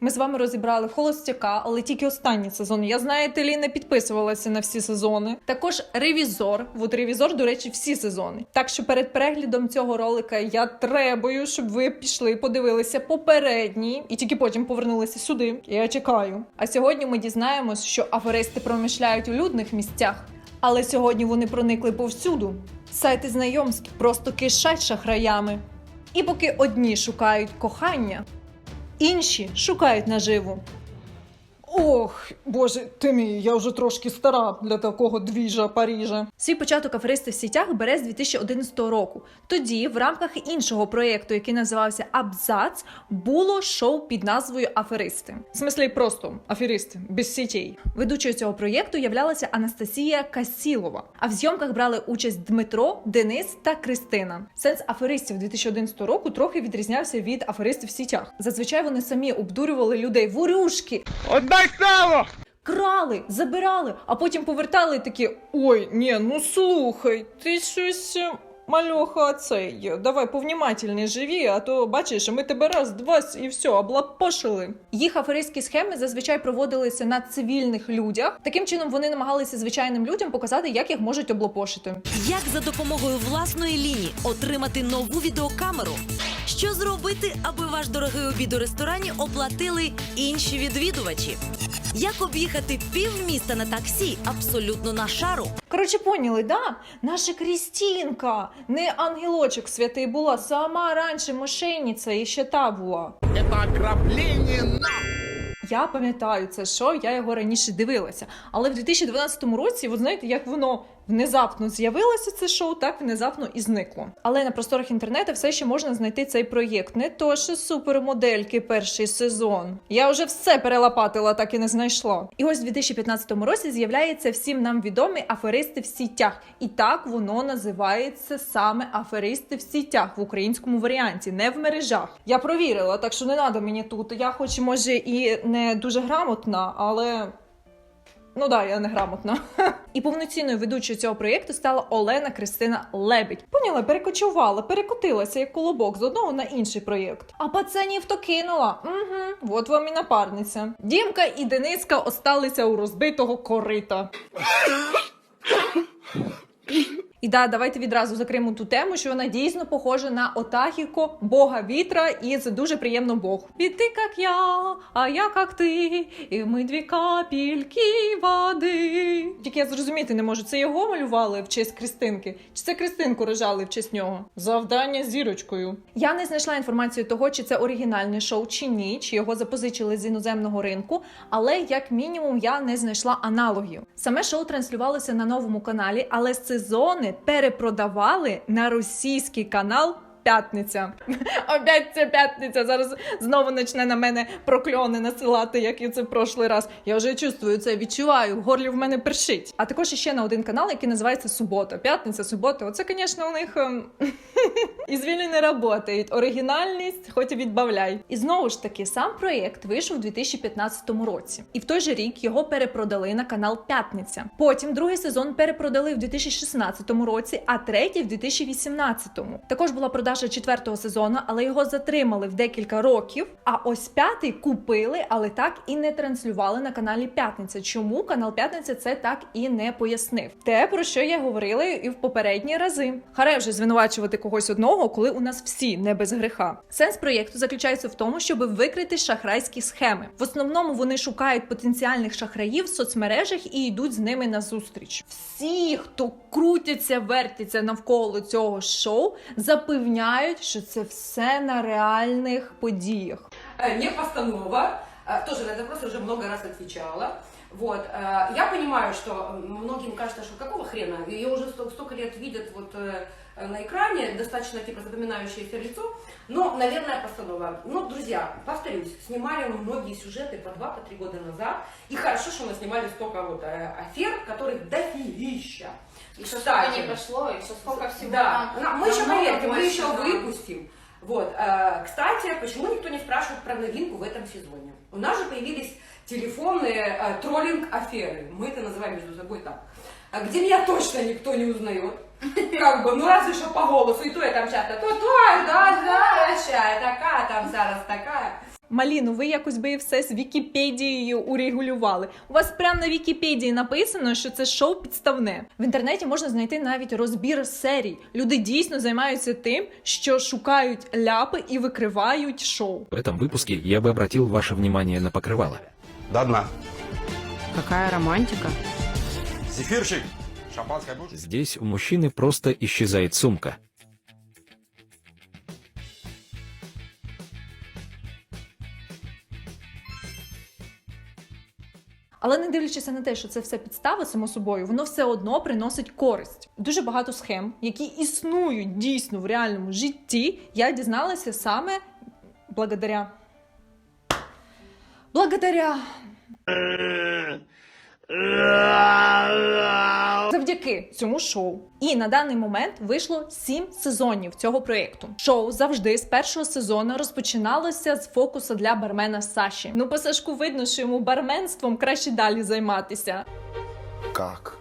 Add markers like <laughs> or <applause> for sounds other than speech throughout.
Ми з вами розібрали холостяка, але тільки останній сезон. Я знаєте, лі не підписувалася на всі сезони. Також ревізор. От ревізор, до речі, всі сезони. Так що перед переглядом цього ролика я требую, щоб ви пішли, подивилися попередні і тільки потім повернулися сюди. Я чекаю. А сьогодні ми дізнаємось, що аферисти промишляють у людних місцях. Але сьогодні вони проникли повсюду. Сайти знайомств просто кишать шахраями. І поки одні шукають кохання, інші шукають наживу. Ох, боже, ти мій, я вже трошки стара для такого двіжа Парижа. Свій початок аферисти в сітях бере з 2011 року. Тоді, в рамках іншого проєкту, який називався Абзац, було шоу під назвою Аферисти. В смислі, просто аферисти, без сітей. Ведучою цього проєкту являлася Анастасія Касілова. А в зйомках брали участь Дмитро, Денис та Кристина. Сенс аферистів 2011 року трохи відрізнявся від аферистів в сітях. Зазвичай вони самі обдурювали людей в урюшки, Отдай сало! крали, забирали, а потім повертали і такі: ой, ні, ну слухай, ти щось. е, Мальоха, цей, давай повнімательні живі, а то бачиш, ми тебе раз, два і все, облапошили. Їх аферистські схеми зазвичай проводилися на цивільних людях. Таким чином вони намагалися звичайним людям показати, як їх можуть облапошити. Як за допомогою власної лінії отримати нову відеокамеру? Що зробити, аби ваш дорогий обід у ресторані оплатили інші відвідувачі? Як об'їхати півміста на таксі абсолютно на шару? Коротше, поняли, да? Наша Крістінка, не ангелочок святий була, сама раніше мошенниця і ще та була. Это ограбление на! Я пам'ятаю це шоу, я його раніше дивилася. Але в 2012 році, ви знаєте, як воно внезапно з'явилося це шоу, так внезапно і зникло. Але на просторах інтернету все ще можна знайти цей проєкт. Не то що супермодельки перший сезон. Я вже все перелопатила, так і не знайшла. І ось в 2015 році з'являється всім нам відомий аферисти в сітях. І так воно називається саме аферисти в сітях в українському варіанті, не в мережах. Я провірила, так що не треба мені тут. Я, хоч може і не дуже грамотна, але. Ну да, я не грамотна. <laughs> І повноцінною ведучою цього проєкту стала Олена Кристина Лебідь. Поняла, перекочувала, перекотилася як колобок з одного на інший проєкт. А пацанів то кинула. Угу, от вам і напарниця. Дімка і Дениска осталися у розбитого корита. І да, давайте відразу закриємо ту тему, що вона дійсно похожа на Отахіко, бога вітра, і це дуже приємно Бог. І ти як я, а я як ти, і ми дві капельки води. Тільки я зрозуміти не можу, це його малювали в честь Кристинки, чи це Кристинку рожали в честь нього? Завдання зірочкою. Я не знайшла інформацію того, чи це оригінальне шоу чи ні, чи його запозичили з іноземного ринку, але як мінімум я не знайшла аналогів. Саме шоу транслювалося на новому каналі, але сезони перепродавали на російський канал. П'ятниця. <laughs> Опять це п'ятниця. Зараз знову почне на мене прокльони насилати, як і це в прошлий раз. Я вже чувствую це, відчуваю. В горлі в мене першить. А також ще на один канал, який називається Субота. П'ятниця, субота. Оце, звісно, у них ем, <laughs> і звільні не працюють. Оригінальність, хоч і відбавляй. І знову ж таки, сам проєкт вийшов у 2015 році. І в той же рік його перепродали на канал П'ятниця. Потім другий сезон перепродали в 2016 році, а третій в 2018. Також була продажа четвертого сезону, але його затримали в декілька років. А ось п'ятий купили, але так і не транслювали на каналі П'ятниця. Чому канал П'ятниця це так і не пояснив? Те про що я говорила і в попередні рази. Харе вже звинувачувати когось одного, коли у нас всі не без греха. Сенс проєкту заключається в тому, щоб викрити шахрайські схеми. В основному вони шукають потенціальних шахраїв в соцмережах і йдуть з ними на зустріч. Всі, хто крутяться, вертяться навколо цього шоу, запевняють, що це все на реальних подіях. Э, не постанова. Э, Тоже на этот вопрос уже много раз отвечала. Вот. э, Я понимаю, что многим кажется, что какого хрена? Ее уже сто- столько лет видят вот э, на экране, достаточно типа запоминающееся лицо. Но, наверное, постанова. Ну, друзья, повторюсь, снимали мы многие сюжеты по два, по три года назад. И хорошо, что мы снимали столько вот э, афер, которых дофигища. Еще Кстати, сколько не прошло, еще сколько всего. Да, нам- на- мы еще, поверьте, мы еще выпустим. Вот, э, кстати, почему никто не спрашивает про новинку в этом сезоне? У нас же появились телефонные э, троллинг-аферы. Мы это называем между собой так. А Где меня точно никто не узнает. Как бы, ну разве что по голосу, и то я там часто, то, то, да, да, ще, така там зараз, така. Маліну, ви якось би все з Вікіпедією урегулювали. У вас прямо на Вікіпедії написано, що це шоу підставне. В інтернеті можна знайти навіть розбір серій. Люди дійсно займаються тим, що шукають ляпи і викривають шоу. В этом выпуске я бы обратил ваше внимание на покрывало. До дна. Какая романтика. Зефирчик. Здесь у мужчины просто исчезает сумка. Але не дивлячись на те, що це все підстава само собою, воно все одно приносить користь. Дуже багато схем, які існують дійсно в реальному житті, я дізналася саме благодаря. Благодаря. Завдяки цьому шоу. І на даний момент вийшло сім сезонів цього проєкту. Шоу завжди з першого сезону розпочиналося з фокусу для бармена Саші. Ну, по видно, що йому барменством краще далі займатися. Как?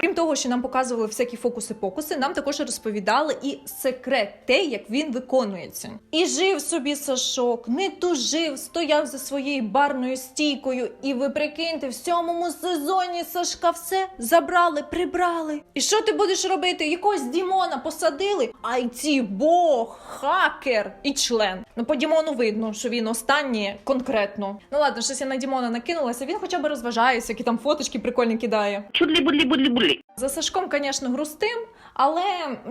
Крім того, що нам показували всякі фокуси-покуси, нам також розповідали і секрет те, як він виконується. І жив собі Сашок, не тужив, стояв за своєю барною стійкою. І ви прикиньте, в сьомому сезоні Сашка все забрали, прибрали. І що ти будеш робити? Якогось Дімона посадили? Айті бог, хакер і член. Ну по Дімону видно, що він останнє конкретно. Ну ладно, щось я на Дімона накинулася. Він хоча б розважається, які там фоточки прикольні кидає. За Сашком, звісно, грустим, але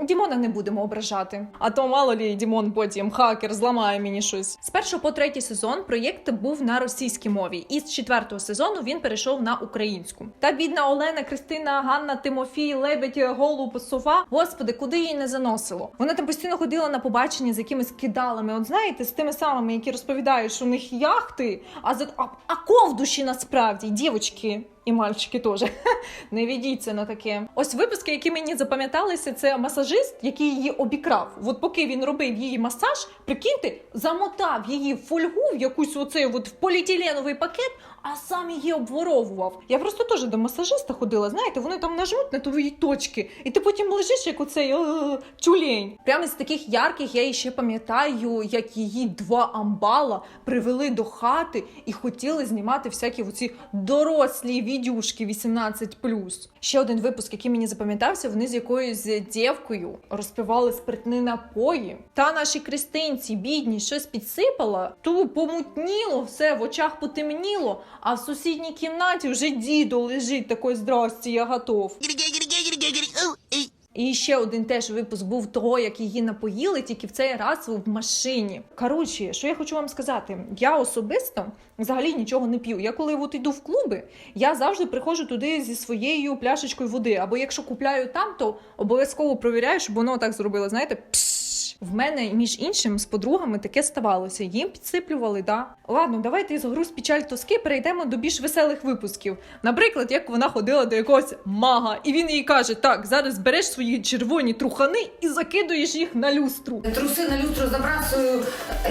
Дімона не будемо ображати. А то мало лі Дімон потім хакер зламає мені щось. З першого по третій сезон проєкт був на російській мові, і з четвертого сезону він перейшов на українську. Та бідна Олена, Кристина, Ганна, Тимофій, Лебедь, Голуб, Сова. Господи, куди її не заносило? Вона там постійно ходила на побачення з якимись кидалами. От знаєте, з тими самими, які розповідають, що у них яхти, а за а, а ковдуші насправді, дівочки. І мальчики теж <laughs> не ведіться на таке. Ось випуски, які мені запам'яталися, це масажист, який її обікрав. От поки він робив її масаж, прикиньте, замотав її в фольгу в якусь оцей от в поліетиленовий пакет, а сам її обворовував. Я просто теж до масажиста ходила. Знаєте, вони там нажмуть на твої точки, і ти потім лежиш як оцей е, тюлень. Прямо з таких ярких я ще пам'ятаю, як її два амбала привели до хати і хотіли знімати всякі оці дорослі відюшки 18+. Ще один випуск, який мені запам'ятався, вони з якоюсь дівкою розпивали спиртні напої. Та нашій Кристинці, бідній, щось підсипала, ту помутніло, все в очах потемніло, а в сусідній кімнаті вже дідо лежить такий здрасті, я готов. І ще один теж випуск був того, як її напоїли, тільки в цей раз в машині. Коротше, що я хочу вам сказати, я особисто взагалі нічого не п'ю. Я коли от йду в клуби, я завжди приходжу туди зі своєю пляшечкою води. Або якщо купляю там, то обов'язково провіряю, щоб воно так зробило. Знаєте, пш. В мене між іншим з подругами таке ставалося. Їм підсиплювали, да. Ладно, давайте із груз печаль тоски перейдемо до більш веселих випусків. Наприклад, як вона ходила до якогось мага, і він їй каже: Так, зараз береш свої червоні трухани і закидуєш їх на люстру. Трусы на люстру забрасываю,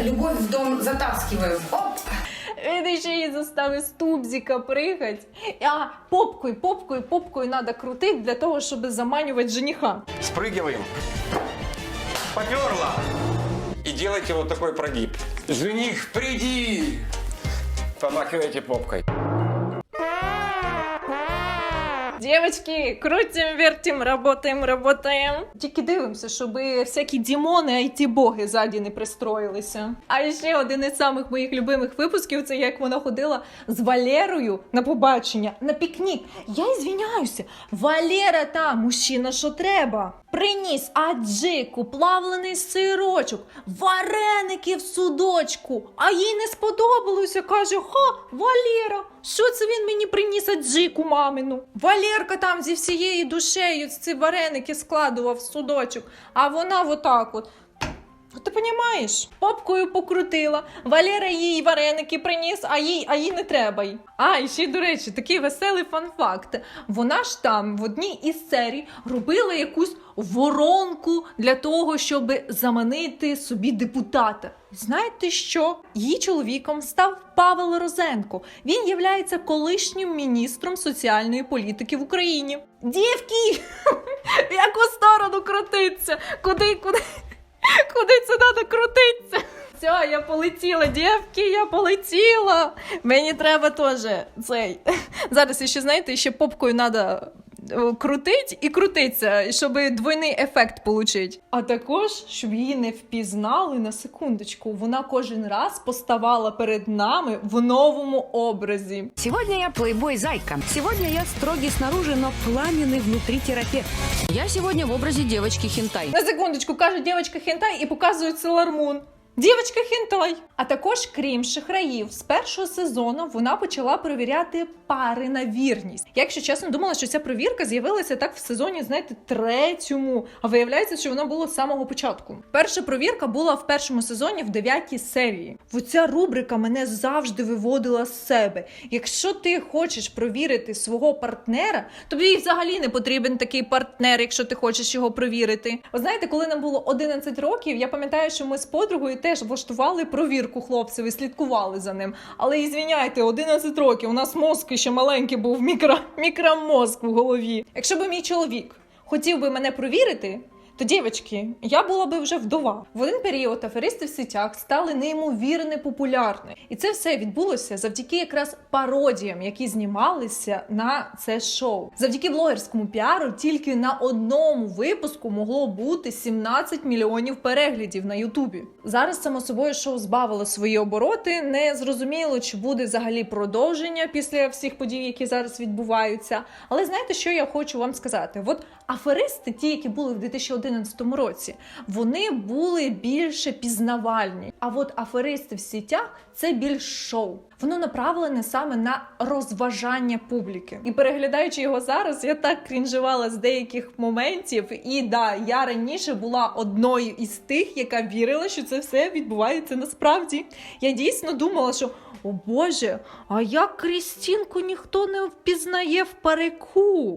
любовь в дом затаскиваю. Оп! Він ще її заставив з тубзика пригать. А попкою, попкою, попкою треба крутити для того, щоб заманювати жениха. Спрыгиваем. Поперла. И делайте вот такой прогиб. Жених, приди! Помахивайте попкой. Девочки, крутим, вертим, работаем, работаем. Тільки дивимося, щоб всякі дімони, айті-боги ззаді не пристроїлися. А ще один із самих моїх любимих випусків це як вона ходила з Валерою на побачення на пікнік. Я ізвиняюся, Валера там, мужчина, що треба. Приніс аджику, плавлений сирочок, вареники в судочку. А їй не сподобалося. Каже: Ха, Валера, що це він мені приніс аджику мамину? Валерка там зі всією душею ці вареники складував судочок, а вона отак от. Ти понімаєш? Попкою покрутила. Валера їй вареники приніс, а їй, а їй не треба. й. А, і ще, до речі, такий веселий фан-факт. Вона ж там в одній із серій робила якусь воронку для того, щоб заманити собі депутата. Знаєте що? Її чоловіком став Павел Розенко. Він являється колишнім міністром соціальної політики в Україні. Дівки! <laughs> В яку сторону крутиться? Куди, куди? Куди це треба крутитися? Все, я полетіла, дівки, я полетіла. Мені треба теж цей. <laughs> Зараз ще знаєте, ще попкою треба крутить і крутиться, щоб двойний ефект отримати. А також, щоб її не впізнали на секундочку. Вона кожен раз поставала перед нами в новому образі. Сегодня я плейбой-зайка. Сегодня я строгий снаружи, но пламенный внутри терапевт. Я сегодня в образе девочки хентай. На секундочку каже дівчинка хентай і показують Sailor Moon. Дівчинка хентай. А також, крім шахраїв, з першого сезону вона почала перевіряти пари на вірність. Я, якщо чесно, думала, що ця провірка з'явилася так в сезоні, знаєте, третьому. А виявляється, що вона була з самого початку. Перша провірка була в першому сезоні в дев'ятій серії. Оця рубрика мене завжди виводила з себе. Якщо ти хочеш провірити свого партнера, тобі взагалі не потрібен такий партнер, якщо ти хочеш його провірити. Ви знаєте, коли нам було 11 років, я пам'ятаю, що ми з подругою теж влаштували провірку хлопців і слідкували за ним. Але і звіняйте, 11 років. У нас мозк ще маленький був, мікро, мікромозк в голові. Якщо би мій чоловік хотів би мене провірити. То, дівчатки, я була би вже вдова. В один період аферисти в сетях стали неймовірно популярні. І це все відбулося завдяки якраз пародіям, які знімалися на це шоу. Завдяки блогерському піару тільки на одному випуску могло бути 17 мільйонів переглядів на Ютубі. Зараз само собою шоу збавило свої обороти. Не зрозуміло, чи буде взагалі продовження після всіх подій, які зараз відбуваються. Але знаєте, що я хочу вам сказати? От аферисти, ті, які були в 2011 році, вони були більше пізнавальні. А от аферисти в сітях це більш шоу. Воно направлене саме на розважання публіки. І переглядаючи його зараз, я так крінжувала з деяких моментів. І да, я раніше була одною із тих, яка вірила, що це все відбувається насправді. Я дійсно думала, що о Боже, а як Крістінку ніхто не впізнає в парику?